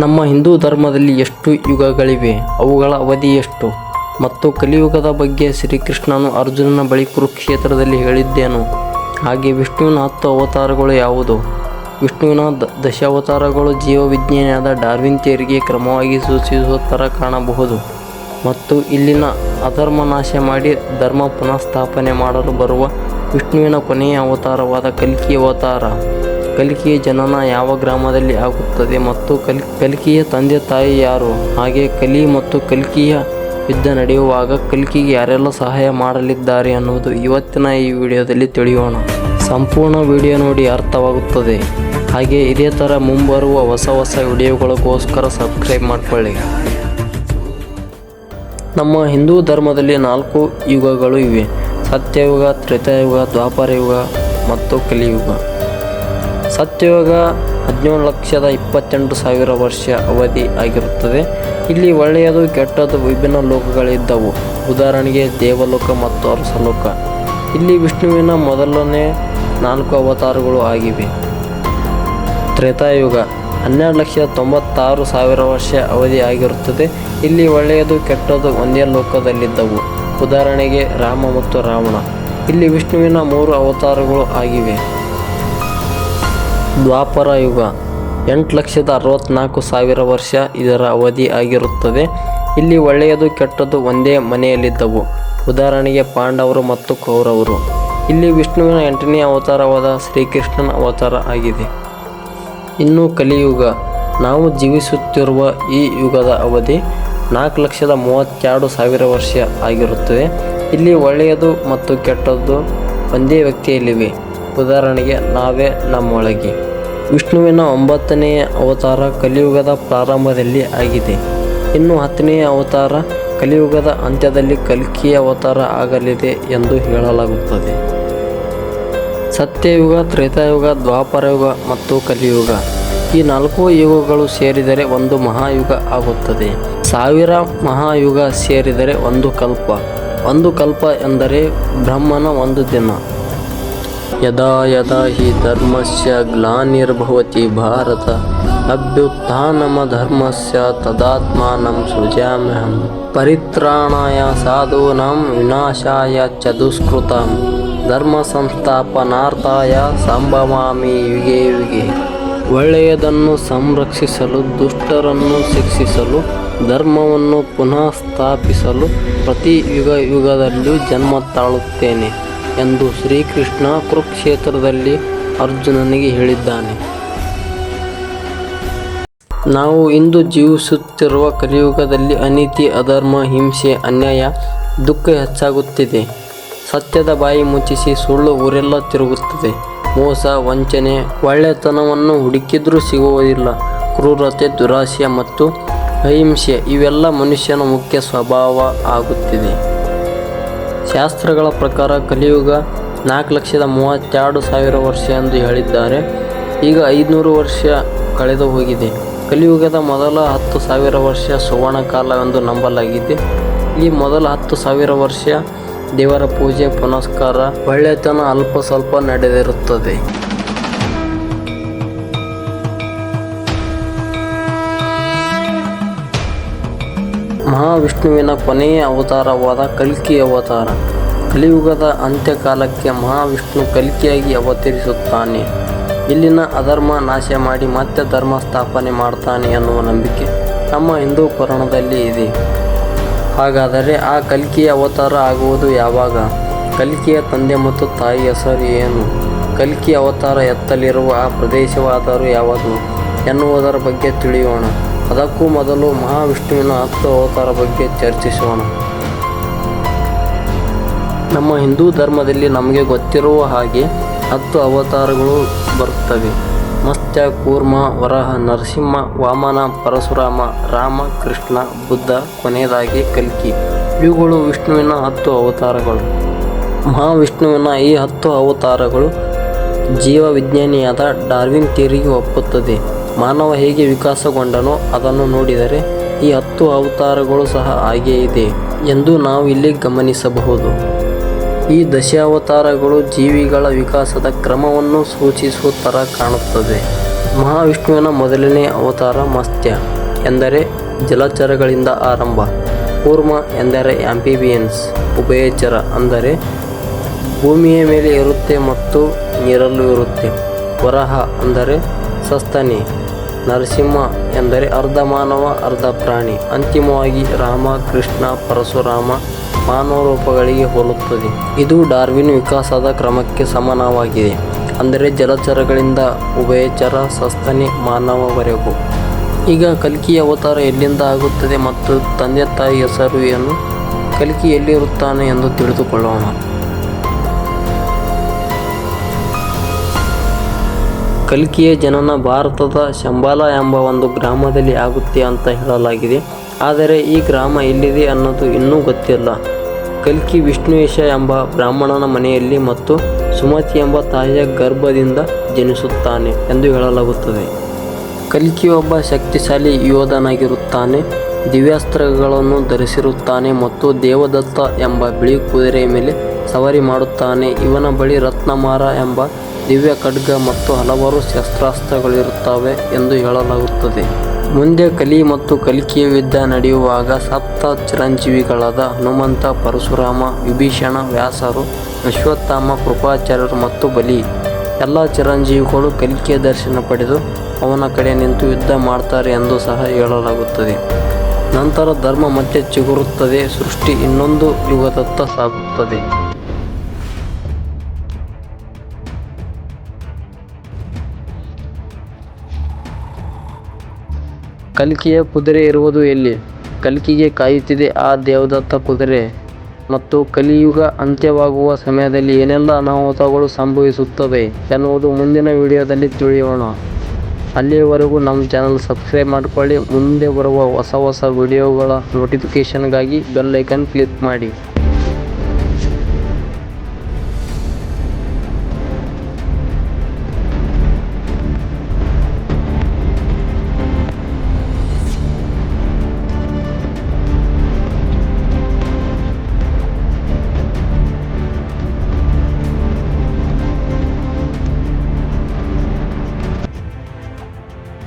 ನಮ್ಮ ಹಿಂದೂ ಧರ್ಮದಲ್ಲಿ ಎಷ್ಟು ಯುಗಗಳಿವೆ, ಅವುಗಳ ಅವಧಿ ಎಷ್ಟು? ಮತ್ತು ಕಲಿಯುಗದ ಬಗ್ಗೆ ಶ್ರೀಕೃಷ್ಣನು ಅರ್ಜುನನ ಬಳಿ ಕುರುಕ್ಷೇತ್ರದಲ್ಲಿ ಹೇಳಿದ್ದೇನು? ಹಾಗೆ ವಿಷ್ಣುವಿನ ಹತ್ತು ಅವತಾರಗಳು ಯಾವುದು? ವಿಷ್ಣುವಿನ ದಶಾವತಾರಗಳು ಜೀವವಿಜ್ಞಾನಿಯಾದ ಡಾರ್ವಿನ್ ತೇರಿಗೆ ಕ್ರಮವಾಗಿ ಸೂಚಿಸುವ ಥರ ಕಾಣಬಹುದು. ಮತ್ತು ಇಲ್ಲಿನ ಅಧರ್ಮ ನಾಶ ಮಾಡಿ ಧರ್ಮ ಪುನಃಸ್ಥಾಪನೆ ಮಾಡಲು ಬರುವ ವಿಷ್ಣುವಿನ ಕೊನೆಯ ಅವತಾರವಾದ ಕಲ್ಕಿ ಅವತಾರ. ಕಲ್ಕಿಯ ಜನನ ಯಾವ ಗ್ರಾಮದಲ್ಲಿ ಆಗುತ್ತದೆ ಮತ್ತು ಕಲ್, ಕಲ್ಕಿಯ ತಂದೆ ತಾಯಿ ಯಾರು? ಹಾಗೆ ಕಲಿ ಮತ್ತು ಕಲ್ಕಿಯ ಯುದ್ಧ ನಡೆಯುವಾಗ ಕಲ್ಕಿಗೆ ಯಾರೆಲ್ಲ ಸಹಾಯ ಮಾಡಲಿದ್ದಾರೆ ಅನ್ನುವುದು ಇವತ್ತಿನ ಈ ವಿಡಿಯೋದಲ್ಲಿ ತಿಳಿಯೋಣ. ಸಂಪೂರ್ಣ ವಿಡಿಯೋ ನೋಡಿ ಅರ್ಥವಾಗುತ್ತದೆ. ಹಾಗೆ ಇದೇ ಥರ ಮುಂಬರುವ ಹೊಸ ಹೊಸ ವಿಡಿಯೋಗಳಿಗೋಸ್ಕರ ಸಬ್ಸ್ಕ್ರೈಬ್ ಮಾಡಿಕೊಳ್ಳಿ. ನಮ್ಮ ಹಿಂದೂ ಧರ್ಮದಲ್ಲಿ ನಾಲ್ಕು ಯುಗಗಳು ಇವೆ. ಸತ್ಯಯುಗ, ತ್ರೇತಾಯುಗ, ದ್ವಾಪರಯುಗ ಮತ್ತು ಕಲಿಯುಗ. ಸತ್ಯಯುಗ ಹದಿನೇಳು ಲಕ್ಷದ ಇಪ್ಪತ್ತೆಂಟು ಸಾವಿರ ವರ್ಷ ಅವಧಿ ಆಗಿರುತ್ತದೆ. ಇಲ್ಲಿ ಒಳ್ಳೆಯದು ಕೆಟ್ಟದ್ದು ವಿಭಿನ್ನ ಲೋಕಗಳಿದ್ದವು. ಉದಾಹರಣೆಗೆ ದೇವಲೋಕ ಮತ್ತು ಅರಸಲೋಕ. ಇಲ್ಲಿ ವಿಷ್ಣುವಿನ ಮೊದಲನೇ ನಾಲ್ಕು ಅವತಾರಗಳು ಆಗಿವೆ. ತ್ರೇತಾಯುಗ, ಹನ್ನೆರಡು ಲಕ್ಷದ ತೊಂಬತ್ತಾರು ಸಾವಿರ ವರ್ಷ ಅವಧಿ ಆಗಿರುತ್ತದೆ. ಇಲ್ಲಿ ಒಳ್ಳೆಯದು ಕೆಟ್ಟದ್ದು ಒಂದೇ ಲೋಕದಲ್ಲಿದ್ದವು. ಉದಾಹರಣೆಗೆ ರಾಮ ಮತ್ತು ರಾವಣ. ಇಲ್ಲಿ ವಿಷ್ಣುವಿನ ಮೂರು ಅವತಾರಗಳು ಆಗಿವೆ. ದ್ವಾಪರ ಯುಗ. ಎಂಟು ಲಕ್ಷದ ಅರವತ್ನಾಲ್ಕು ಸಾವಿರ ವರ್ಷ ಇದರ ಅವಧಿ ಆಗಿರುತ್ತದೆ. ಇಲ್ಲಿ ಒಳ್ಳೆಯದು ಕೆಟ್ಟದ್ದು ಒಂದೇ ಮನೆಯಲ್ಲಿದ್ದವು. ಉದಾಹರಣೆಗೆ ಪಾಂಡವರು ಮತ್ತು ಕೌರವರು. ಇಲ್ಲಿ ವಿಷ್ಣುವಿನ ಎಂಟನೇ ಅವತಾರವಾದ ಶ್ರೀಕೃಷ್ಣನ ಅವತಾರ ಆಗಿದೆ. ಇನ್ನು ಕಲಿಯುಗ. ನಾವು ಜೀವಿಸುತ್ತಿರುವ ಈ ಯುಗದ ಅವಧಿ ನಾಲ್ಕು ಲಕ್ಷದ ಮೂವತ್ತೆರಡು ಸಾವಿರ ವರ್ಷ ಆಗಿರುತ್ತದೆ. ಇಲ್ಲಿ ಒಳ್ಳೆಯದು ಮತ್ತು ಕೆಟ್ಟದ್ದು ಒಂದೇ ವ್ಯಕ್ತಿಯಲ್ಲಿವೆ. ಉದಾಹರಣೆಗೆ ನಾವೇ ನಮ್ಮೊಳಗೆ. ವಿಷ್ಣುವಿನ ಒಂಬತ್ತನೆಯ ಅವತಾರ ಕಲಿಯುಗದ ಪ್ರಾರಂಭದಲ್ಲಿ ಆಗಿದೆ. ಇನ್ನು ಹತ್ತನೆಯ ಅವತಾರ ಕಲಿಯುಗದ ಅಂತ್ಯದಲ್ಲಿ ಕಲ್ಕಿಯ ಅವತಾರ ಆಗಲಿದೆ ಎಂದು ಹೇಳಲಾಗುತ್ತದೆ. ಸತ್ಯಯುಗ, ತ್ರೇತಾಯುಗ, ದ್ವಾಪರಯುಗ ಮತ್ತು ಕಲಿಯುಗ ಈ ನಾಲ್ಕು ಯುಗಗಳು ಸೇರಿದರೆ ಒಂದು ಮಹಾಯುಗ ಆಗುತ್ತದೆ. ಸಾವಿರ ಮಹಾಯುಗ ಸೇರಿದರೆ ಒಂದು ಕಲ್ಪ. ಒಂದು ಕಲ್ಪ ಎಂದರೆ ಬ್ರಹ್ಮನ ಒಂದು ದಿನ. ಯದಾ ಯದಾ ಹಿ ಧರ್ಮಸ್ಯ ಗ್ಲಾನಿರ್ಭವತಿ ಭಾರತ ಅಭ್ಯುತ್ಥಾನಮ ಧರ್ಮಸ್ಯ ತದಾತ್ಮಾನಂ ಸೃಜಾಮ್ಯಹಂ ಪರಿತ್ರಾಣಾಯ ಸಾಧೂನಾಂ ವಿನಾಶಾಯ ಚ ದುಷ್ಕೃತಾಂ ಧರ್ಮ ಸಂಸ್ಥಾಪನಾರ್ಥಾಯ ಸಂಭವಾಮಿ ಯುಗೆ ಯುಗೆ ಒಳ್ಳೆಯದನ್ನು ಸಂರಕ್ಷಿಸಲು, ದುಷ್ಟರನ್ನು ಶಿಕ್ಷಿಸಲು, ಧರ್ಮವನ್ನು ಪುನಃ ಸ್ಥಾಪಿಸಲು ಪ್ರತಿ ಯುಗ ಯುಗದಲ್ಲೂ ಜನ್ಮ ತಾಳುತ್ತೇನೆ. ಎಂದು ಶ್ರೀಕೃಷ್ಣ ಕುರುಕ್ಷೇತ್ರದಲ್ಲಿ ಅರ್ಜುನನಿಗೆ ಹೇಳಿದ್ದಾನೆ. ನಾವು ಇಂದು ಜೀವಿಸುತ್ತಿರುವ ಕಲಿಯುಗದಲ್ಲಿ ಅನೀತಿ, ಅಧರ್ಮ, ಹಿಂಸೆ, ಅನ್ಯಾಯ, ದುಃಖ ಹೆಚ್ಚಾಗುತ್ತಿದೆ. ಸತ್ಯದ ಬಾಯಿ ಮುಚ್ಚಿಸಿ ಸುಳ್ಳು ಊರೆಲ್ಲ ತಿರುಗುತ್ತದೆ. ಮೋಸ, ವಂಚನೆ, ಒಳ್ಳೆತನವನ್ನು ಹುಡುಕಿದ್ರೂ ಸಿಗುವುದಿಲ್ಲ ಕ್ರೂರತೆ, ದುರಾಸೆ ಮತ್ತು ಅಹಿಂಸೆ ಇವೆಲ್ಲ ಮನುಷ್ಯನ ಮುಖ್ಯ ಸ್ವಭಾವ ಆಗುತ್ತಿದೆ. ಶಾಸ್ತ್ರಗಳ ಪ್ರಕಾರ ಕಲಿಯುಗ ನಾಲ್ಕು ಲಕ್ಷದ ಮೂವತ್ತೆರಡು ಸಾವಿರ ವರ್ಷ ಎಂದು ಹೇಳಿದ್ದಾರೆ. ಈಗ ಐದುನೂರು ವರ್ಷ ಕಳೆದು ಹೋಗಿದೆ. ಕಲಿಯುಗದ ಮೊದಲ ಹತ್ತು ಸಾವಿರ ವರ್ಷ ಸುವರ್ಣ ಕಾಲವೆಂದು ನಂಬಲಾಗಿದೆ. ಈ ಮೊದಲ ಹತ್ತು ಸಾವಿರ ವರ್ಷ ದೇವರ ಪೂಜೆ, ಪುನಸ್ಕಾರ, ಒಳ್ಳೆತನ ಅಲ್ಪ ಸ್ವಲ್ಪ ನಡೆದಿರುತ್ತದೆ. ಮಹಾವಿಷ್ಣುವಿನ ಕೊನೆಯ ಅವತಾರವಾದ ಕಲ್ಕಿ ಅವತಾರ. ಕಲಿಯುಗದ ಅಂತ್ಯಕಾಲಕ್ಕೆ ಮಹಾವಿಷ್ಣು ಕಲ್ಕಿಯಾಗಿ ಅವತರಿಸುತ್ತಾನೆ. ಇಲ್ಲಿನ ಅಧರ್ಮ ನಾಶ ಮಾಡಿ ಮತ್ತೆ ಧರ್ಮ ಸ್ಥಾಪನೆ ಮಾಡ್ತಾನೆ ಎನ್ನುವ ನಂಬಿಕೆ ನಮ್ಮ ಹಿಂದೂ ಪುರಾಣದಲ್ಲಿ ಇದೆ. ಹಾಗಾದರೆ ಆ ಕಲ್ಕಿಯ ಅವತಾರ ಆಗುವುದು ಯಾವಾಗ? ಕಲ್ಕಿಯ ತಂದೆ ಮತ್ತು ತಾಯಿ ಹೆಸರು ಏನು? ಕಲ್ಕಿ ಅವತಾರ ಎತ್ತಲಿರುವ ಆ ಪ್ರದೇಶವಾದರೂ ಯಾವುದು ಎನ್ನುವುದರ ಬಗ್ಗೆ ತಿಳಿಯೋಣ. ಅದಕ್ಕೂ ಮೊದಲು ಮಹಾವಿಷ್ಣುವಿನ ಹತ್ತು ಅವತಾರ ಬಗ್ಗೆ ಚರ್ಚಿಸೋಣ. ನಮ್ಮ ಹಿಂದೂ ಧರ್ಮದಲ್ಲಿ ನಮಗೆ ಗೊತ್ತಿರುವ ಹಾಗೆ ಹತ್ತು ಅವತಾರಗಳು ಬರುತ್ತವೆ. ಮತ್ಸ್ಯ, ಕೂರ್ಮ, ವರಹ, ನರಸಿಂಹ, ವಾಮನ, ಪರಶುರಾಮ, ರಾಮ, ಕೃಷ್ಣ, ಬುದ್ಧ, ಕೊನೆಯದಾಗಿ ಕಲ್ಕಿ. ಇವುಗಳು ವಿಷ್ಣುವಿನ ಹತ್ತು ಅವತಾರಗಳು. ಮಹಾವಿಷ್ಣುವಿನ ಈ ಹತ್ತು ಅವತಾರಗಳು ಜೀವ ವಿಜ್ಞಾನಿಯಾದ ಡಾರ್ವಿನ್ ಥಿಯರಿಗೆ ಒಪ್ಪುತ್ತದೆ. ಮಾನವ ಹೇಗೆ ವಿಕಾಸಗೊಂಡನೋ ಅದನ್ನು ನೋಡಿದರೆ ಈ ಹತ್ತು ಅವತಾರಗಳು ಸಹ ಹಾಗೇ ಇದೆ ಎಂದು ನಾವು ಇಲ್ಲಿ ಗಮನಿಸಬಹುದು. ಈ ದಶಾವತಾರಗಳು ಜೀವಿಗಳ ವಿಕಾಸದ ಕ್ರಮವನ್ನು ಸೂಚಿಸುವ ಥರ ಕಾಣುತ್ತದೆ. ಮಹಾವಿಷ್ಣುವಿನ ಮೊದಲನೇ ಅವತಾರ ಮತ್ಸ್ಯ ಎಂದರೆ ಜಲಚರಗಳಿಂದ ಆರಂಭ. ಕೂರ್ಮ ಎಂದರೆ ಆಂಪಿಬಿಯನ್ಸ್ ಉಭಯಚರ ಅಂದರೆ ಭೂಮಿಯ ಮೇಲೆ ಇರುತ್ತೆ ಮತ್ತು ನೀರಲ್ಲೂ ಇರುತ್ತೆ. ವರಹ ಅಂದರೆ ಸಸ್ತನಿ, ನರಸಿಂಹ ಎಂದರೆ ಅರ್ಧ ಮಾನವ, ಅರ್ಧ ಪ್ರಾಣಿ. ಅಂತಿಮವಾಗಿ ರಾಮ, ಕೃಷ್ಣ, ಪರಶುರಾಮ ಮಾನವ ರೂಪಗಳಿಗೆ ಹೋಲುತ್ತದೆ. ಇದು ಡಾರ್ವಿನ್ ವಿಕಾಸದ ಕ್ರಮಕ್ಕೆ ಸಮಾನವಾಗಿದೆ. ಅಂದರೆ ಜಲಚರಗಳಿಂದ ಉಭಯಚರ ಸಸ್ತನಿ ಮಾನವವರೆಗೂ. ಈಗ ಕಲ್ಕಿಯ ಅವತಾರ ಎಲ್ಲಿಂದ ಆಗುತ್ತದೆ ಮತ್ತು ತಂದೆ ತಾಯಿ ಹೆಸರು ಏನು? ಕಲ್ಕಿ ಎಲ್ಲಿರುತ್ತಾನೆ ಎಂದು ತಿಳಿದುಕೊಳ್ಳೋಣ. ಕಲ್ಕಿಯ ಜನನ ಭಾರತದ ಶಂಬಾಲ ಎಂಬ ಒಂದು ಗ್ರಾಮದಲ್ಲಿ ಆಗುತ್ತೆ ಅಂತ ಹೇಳಲಾಗಿದೆ. ಆದರೆ ಈ ಗ್ರಾಮ ಎಲ್ಲಿದೆ ಅನ್ನೋದು ಇನ್ನೂ ಗೊತ್ತಿಲ್ಲ. ಕಲ್ಕಿ ವಿಷ್ಣುವೇಶ ಎಂಬ ಬ್ರಾಹ್ಮಣನ ಮನೆಯಲ್ಲಿ ಮತ್ತು ಸುಮತಿ ಎಂಬ ತಾಯಿಯ ಗರ್ಭದಿಂದ ಜನಿಸುತ್ತಾನೆ ಎಂದು ಹೇಳಲಾಗುತ್ತದೆ. ಕಲ್ಕಿ ಒಬ್ಬ ಶಕ್ತಿಶಾಲಿ ಯೋಧನಾಗಿರುತ್ತಾನೆ. ದಿವ್ಯಾಸ್ತ್ರಗಳನ್ನು ಧರಿಸಿರುತ್ತಾನೆ ಮತ್ತು ದೇವದತ್ತ ಎಂಬ ಬಿಳಿ ಕುದುರೆಯ ಮೇಲೆ ಸವಾರಿ ಮಾಡುತ್ತಾನೆ. ಇವನ ಬಳಿ ರತ್ನಮಾರ ಎಂಬ ದಿವ್ಯ ಖಡ್ಗ ಮತ್ತು ಹಲವಾರು ಶಸ್ತ್ರಾಸ್ತ್ರಗಳಿರುತ್ತವೆ ಎಂದು ಹೇಳಲಾಗುತ್ತದೆ. ಮುಂದೆ ಕಲಿ ಮತ್ತು ಕಲಿಕೆಯ ಯುದ್ಧ ನಡೆಯುವಾಗ ಸಪ್ತ ಚಿರಂಜೀವಿಗಳಾದ ಹನುಮಂತ, ಪರಶುರಾಮ, ವಿಭೀಷಣ, ವ್ಯಾಸರು, ಅಶ್ವತ್ಥಾಮ, ಕೃಪಾಚಾರ್ಯರು ಮತ್ತು ಬಲಿ. ಎಲ್ಲ ಚಿರಂಜೀವಿಗಳು ಕಲಿಕೆಯ ದರ್ಶನ ಪಡೆದು ಅವನ ಕಡೆ ನಿಂತು ಯುದ್ಧ ಮಾಡ್ತಾರೆ ಎಂದು ಸಹ ಹೇಳಲಾಗುತ್ತದೆ. ನಂತರ ಧರ್ಮ ಮತ್ತೆ ಚಿಗುರುತ್ತದೆ, ಸೃಷ್ಟಿ ಇನ್ನೊಂದು ಯುಗದತ್ತ ಸಾಗುತ್ತದೆ. ಕಲ್ಕಿಯ ಕುದುರೆ ಇರುವುದು ಎಲ್ಲಿ? ಕಲ್ಕಿಗೆ ಕಾಯುತ್ತಿದೆ ಆ ದೇವದತ್ತ ಕುದುರೆ. ಮತ್ತು ಕಲಿಯುಗ ಅಂತ್ಯವಾಗುವ ಸಮಯದಲ್ಲಿ ಏನೆಲ್ಲ ಅನಾಹುತಗಳು ಸಂಭವಿಸುತ್ತವೆ ಎನ್ನುವುದು ಮುಂದಿನ ವಿಡಿಯೋದಲ್ಲಿ ತಿಳಿಯೋಣ. ಅಲ್ಲಿಯವರೆಗೂ ನಮ್ಮ ಚಾನಲ್ ಸಬ್ಸ್ಕ್ರೈಬ್ ಮಾಡಿಕೊಳ್ಳಿ, ಮುಂದೆ ಬರುವ ಹೊಸ ಹೊಸ ವಿಡಿಯೋಗಳ ನೋಟಿಫಿಕೇಷನ್ಗಾಗಿ ಬೆಲ್ ಐಕನ್ ಕ್ಲಿಕ್ ಮಾಡಿ.